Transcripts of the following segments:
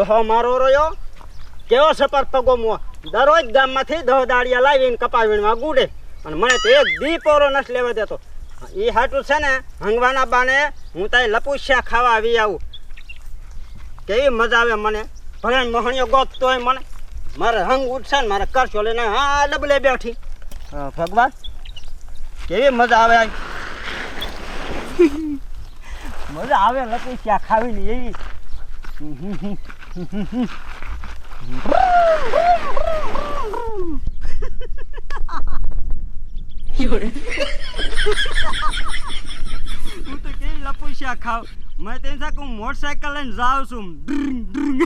ડોહો મારો રહ્યો? કેવો સફર પગો મો દરરોજ ગામમાંથી દહ દાડિયા લાવીને કપાવીણમાં ગુડે. અને મને તો એક દી પોરો નથી લેવા દેતો. એ હાટું છે ને હંગવાના બાને હું તાય લપુસ્યા ખાવા આવી આવું. કેવી મજા આવે મને. ભલે મોહણીઓ ગોતતો હોય મને. મારે હંગ ઉઠશે ને મારે કરશો લઈને હા ડબલે બેઠી. ભગવાન. કેવી મજા આવે. મજા આવે લપુસ્યા ખાવીને એવી. હું તો કેવી લપુસ્યા ખાવ મેં તેની સાથે હું મોટરસાયકલ લઈને જાઉં છું. ડ્રિંગ, ડ્રિંગ.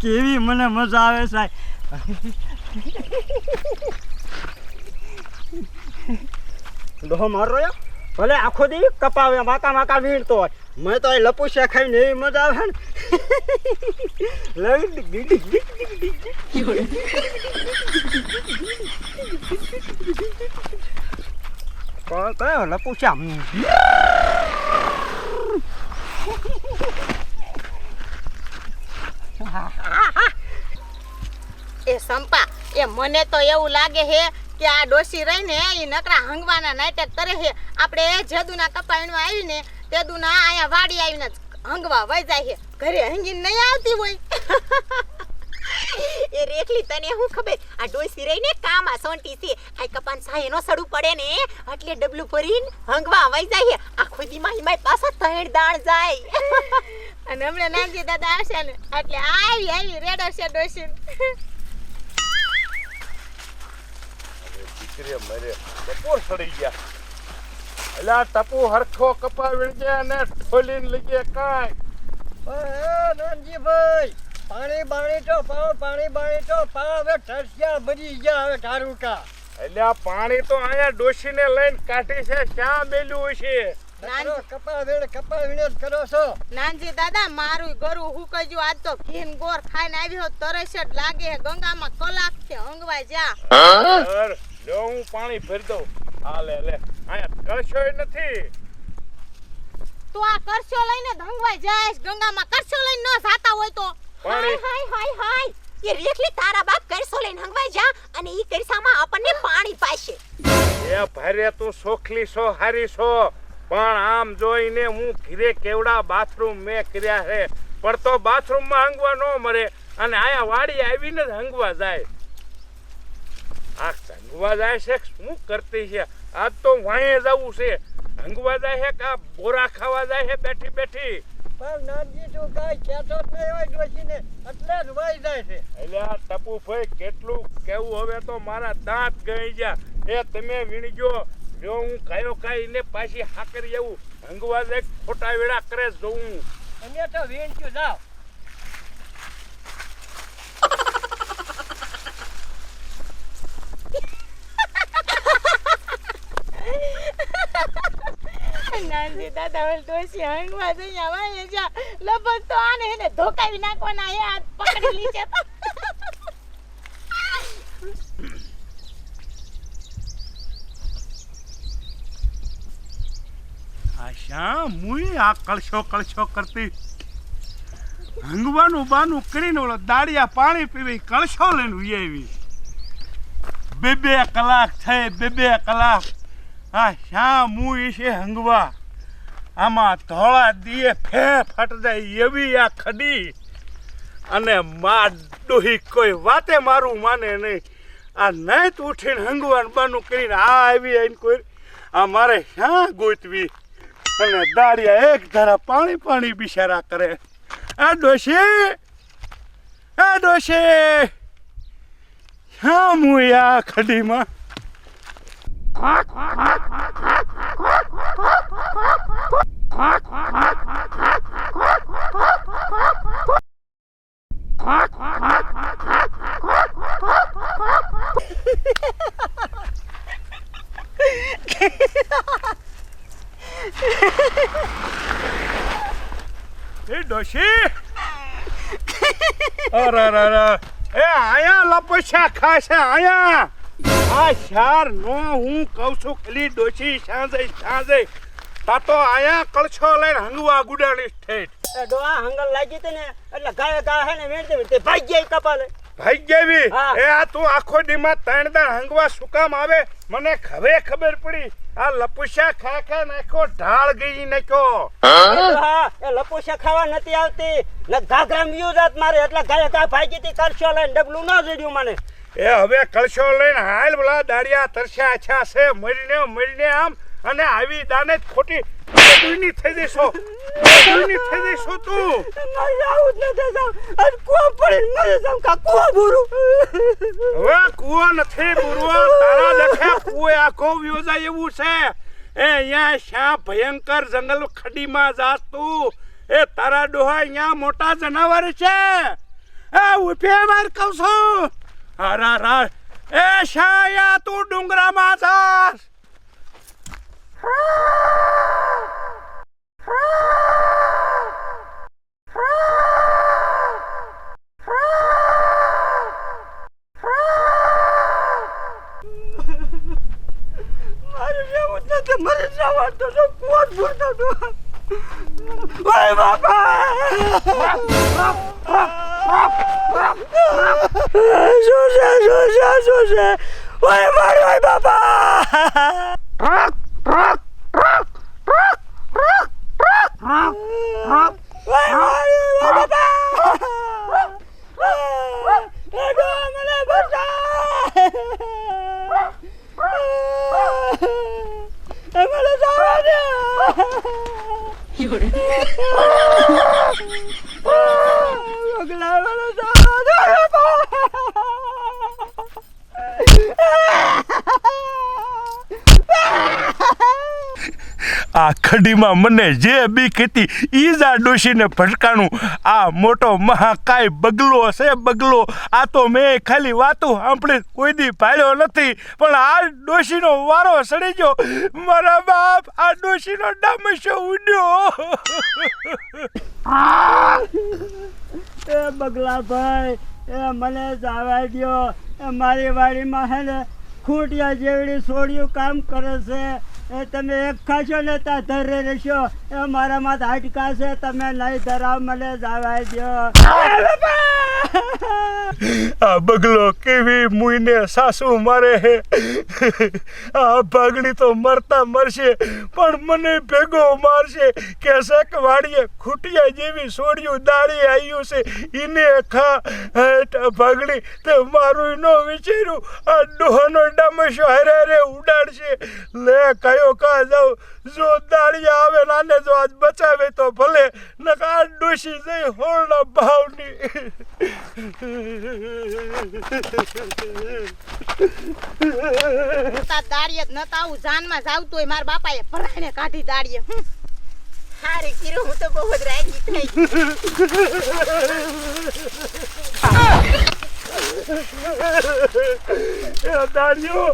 કેવી મને મજા આવે સાહેબ. ડોહો મારો રહ્યો? ભલે આખો દી કપાવે, માકા માકા વીણતો હોય મેં તો એ લપુસ્યા ખાઈને એવી મજા આવે ને. કોણ કયો લપુસ્યા. એ સંપા, એ મને તો એવું લાગે છે કે આ ડોસી રહીને એ નકરા હંગવાના નાટક કરે છે આપણે જેદુના કપાવીણમાં આવીને તેદુના અહીંયા વાડી આવીને જ હંગવા વહી જાય છે. ઘરે હંગીને નહીં આવતી હોય. એ રેખલી તને હું ખબર? આ ડોસી રહીને કામાં સોંટી છે. આ કપાન સાહેનો સડું પડે ને એટલે ડબલું ભરીને હંગવા વઈ જાય આખો દી માહી માય પાછા તહેણ દાણ જાય. અને હમણાં નાનજી દાદા આવશે ને એટલે આવી આવી રેડો છે ડોસી દીકરી મરે બપોર સડી ગયા. એટલે ટપુ હરખો કપા વીણજે અને ઠોલીને લઈ ગયા કાંઈ. એ નાનજીભાઈ પાણી બાણી તો પાવ પાણી બાણી તો પાવ. હવે ઠરસ્યા બની ગયા હવે ઠારુકા એટલે આ પાણી તો અહીંયા ડોશીને લઈને કાઢી છે ક્યાં મેલ્યું છે? કપા વીણ કપા વીણ કરો છો. નાનજી દાદા મારું ગરું હું કજુ આજ તો ઘીન ગોર ખાઈને આવ્યો તરસ જ લાગે ગંગામાં કલાક છે હંગવા જા. લ્યો હું પાણી ભરી દઉં. હા લે લે. અહીંયા કળશોય નથી. તું આ કરશો લઈને હંગવા જાય ગંગામાં કરશો લઈને ન જાતા હોય તો. હાય હાય હાય એ રેખલી તારા બાપ કરસો લઈને હંગવાઈ જા અને ઈ કરસામાં આપણને પાણી પાશે. એ ભારે તું સોખલી હારી છો. પણ આમ જોઈને હું ઘીરે કેવડા બાથરૂમ મેં કર્યા છે. પણ તો બાથરૂમમાં હંગવા ન મરે અને આયા વાડી આવીને જ હંગવા જાય. આ હંગવા જાય છે શું કરતી છે? આજ તો વાંયે જવું છે. હંગવા જાય હે કા બોરા ખાવા જાય હે બેઠી બેઠી? પણ નાનજી તું કાંઈ કહેતો જ નહીં હોય ડોશીને એટલે જ વાઈ જાય છે. એટલે આ ટપુ ભાઈ કેટલું કેવું હવે તો મારા દાંત ગઈ ગયા. એ તમે વીણજો જો હું કાયો કાઈને પાછી હાકરી આવું. હંગવા જાય ખોટા વેળા કરે જોઉં અમે તો વીણ્યું જાવ નાનજી દાદા ઓલ ડોસી હંગવા જઈ આવા જા તો આને એને ધોકાવી નાખવાના લીધે તો આ કળશો કળશો કરતી. હંગવાનું બાનું કરીને ઓલો દાડિયા પાણી પીવી, કળશો લઈને ઉઈ બે બે કલાક થઈ, બે બે કલાક. આ શા મુઈ છે હંગવા? આમાં ધોળા દીએ ફે ફટ જાય એવી આ ખડી. અને મા ડોહી કોઈ વાતે મારું માને નહીં. આ નાઈત ઉઠીને હંગવાનું બાનું કરીને આ આવી આવીને કોઈ આ મારે શા ગોતવી? અને દાળિયા એક ધારા પાણી પાણી બિચારા કરે. આ ડોશી! આ ડોશી! હા હું આ ખડીમાં? એ ડોશી અરે અરે અરે એ આયા લપસ્યા ખાશે આયા આ શાર નો હું કહું છું ખલી ડોશી સાંજે સાંજે. તા તો આયા કળછો લઈને હંગવા ગુડાણી ઠેઠ. એ ડોહા હંગલ લાગી ને એટલે ગાય ગા હે ને વેડતે વેડતે ભાઈ ગઈ કપાલે. ભાઈ ગેવી એ આ તું આખો દીમાં ત્રણ દાણ હંગવા શું કામ આવે? મને ખવે ખબર પડી. આ લપુશા ખા ખા નાખ્યો ઢાળ ગઈ નાખ્યો. હા? એ લપોસા ખાવા નથી આવતી. ને ઘાઘરા મ્યુ જાત મારે એટલે ગાય ગા ભાગી તી કરશો લઈને ડબલું ન જડ્યું મને. એ હવે કળશો લઈને હાલ બોલા દાડિયા તરસ્યા અચ્છા છે મરીને મરીને આમ અને આવી દાને જ ખોટી દુઈની થઈ જઈશો. દુઈની થઈ જઈશો તું. નહીં આવું જ નથી જાવ અને કુવા પડી નથી જાવ કા? કુવા બુરું? હવે કુવા નથી બુરવો તારા લખે કુએ આખો વ્યોજાય એવું છે. એ અહીંયા શા ભયંકર જંગલ ખડીમાં જાસ તું. એ તારા ડોહા અહીંયા મોટા જનાવર છે. એ ઉભે માર કહું છું. હારા રા એ શા અહીંયા તું ડુંગરામાં જાસ મારે રહેવું જ નથી મરે જવા તો તો કુવા જ ભૂરતો તો ઓય બાપા શું છે શું છે શું છે ઓય મારો ઓય બાપા ઓય મારી ઓય બાપા એ ગો મને બચા એ મને જવા દે પગલા મને જવા દે આ ખડીમાં મને જે બીક હતી ઈજા ડોશીને ભટકાણું આ મોટો મહાકાય બગલો છે બગલો. આ તો મેં ખાલી વાતો સાંભળી, કોઈ દી પાડ્યો નથી. પણ આ ડોશીનો વારો સડી ગયો. મારા બાપ, આ ડોશીનો ડામશો ઉડ્યો. એ બગલા ભાઈ એ મને જવા એ મારી વાડીમાં હે ને, ખૂંટિયા જેવડી સોડિયું કામ કરે છે. તમે એક ખાશો ને તા ધરે રહેશો. એ મારામાં હાટકા છે તમે નહીં ધરાવ, મને જવા દો આ બગલો કેવી મુઈને સાસુ મારે હે? આ ભાગણી તો મરતા મરશે, પણ મને ભેગો મારશે. કે શક વાડીએ ખૂટિયા જેવી સોડિયું દાળી આવ્યું છે. ઈને ખા આ તે મારું ન વિચાર્યું. આ ડોહનો ડામશો હરે હરે ઉડાડશે. લે કયો કા જાઉં, જો દાળી આવે ને આને જો આજ બચાવે તો ભલે નકા ડોશી જઈ હોળના ભાવની તા દાડીએ નતા આવું જાનમાં જાવતો હોય મારા બાપાએ ભરાઈને કાઢી દાડીએ. હારે કીરો હું તો બહુ જ રાગી થઈ એ દાડિયો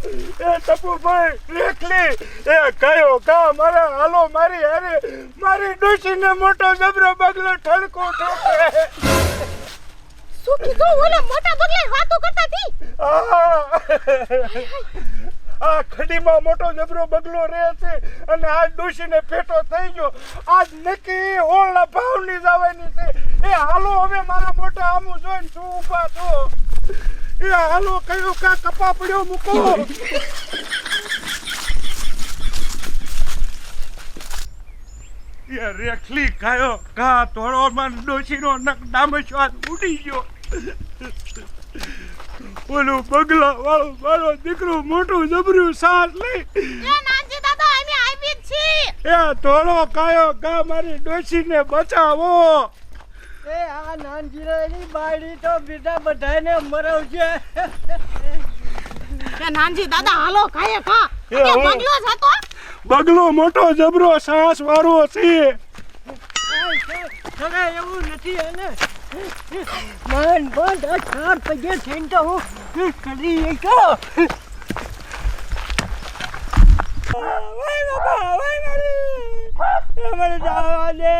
એ ટપુભાઈ લેખલી એ કયો કા મારા? હાલો મારી હારે. મારી ડોશીને મોટો જબરો બગલો ઠડકો ઠોકે. શું કીધું? ઓલા મોટા બગલે વાતો કરતા થી આ આ ખડીમાં મોટો જબરો બગલો રહે છે અને આ ડોશીને પેટો થઈ ગયો. આજ નક્કી હોળના ભાવની જવાની છે. એ હાલો હવે મારા મોટા આમું જોઈને શું ઊભા છો એ હાલો કયો કા કપા પડ્યો મૂકો. એ રેખલી કાયો કા તોડો માં ડોશીનો નક ડામશ્વાસ ઉડી ગયો. ઓલું બગલા વાળો મારો દીકરો મોટું જબર્યું સાસ લઈ. એ તોડો કાયો કા મારી ડોશીને બચાવો. એ આ નાનજીરાની બાયડી તો બીજા બધાને મરવશે એ નાનજી દાદા હાલો ખાય ખા. એ બંગલો જ હતો? બગલો મોટો જબરો સાસ વાળો છે. સગા એવું નથી એને. મન બંધ આ ચાર પગે થઈને તો હું કરી ગયો વાય બાપા વાય મારી મને જવા દે.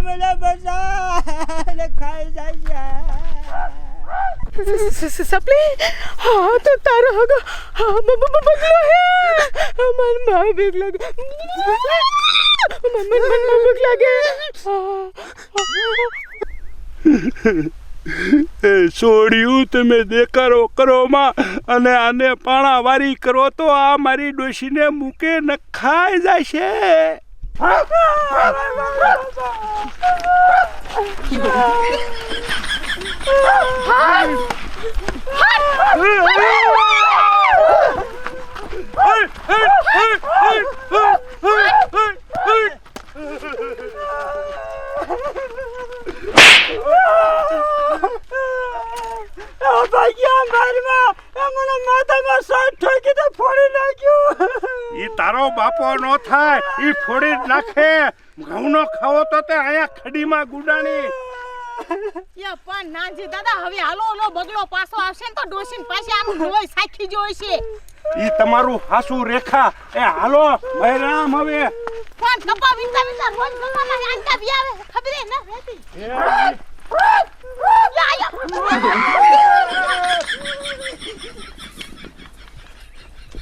મને બચા એટલે ખાઈ જાય સપલી હા તો તારો હગો હા બ- બ- બ- બગલો હે મન છોડ્યું તમે દેકારો કરો માં અને આને પાણાવારી કરો તો આ મારી ડોશીને મૂકે ન ખાઈ જશે. ભાગ્યા મારમાં મને માથામાં સાત ઠોકી તો ફોડી નાખ્યું ઈ તારો બાપો નો થાય ઈ ફોડી જ નાખે. ઘઉંનો ખાવો તો તે અહીંયા ખડીમાં ગુડાણી. એ પણ નાજી દાદા હવે હાલો ઓલો બગલો પાછો આવશે ને તો ડોશીન પાસે આમ લોહી સાખી જોઈ છે ઈ તમારું હાસુ રેખા. એ હાલો ભૈરામ હવે. પણ કપા વિંતા વિંતા રોજ કપામાં આંકા બી આવે ખબર ન? રહેતી યા યા.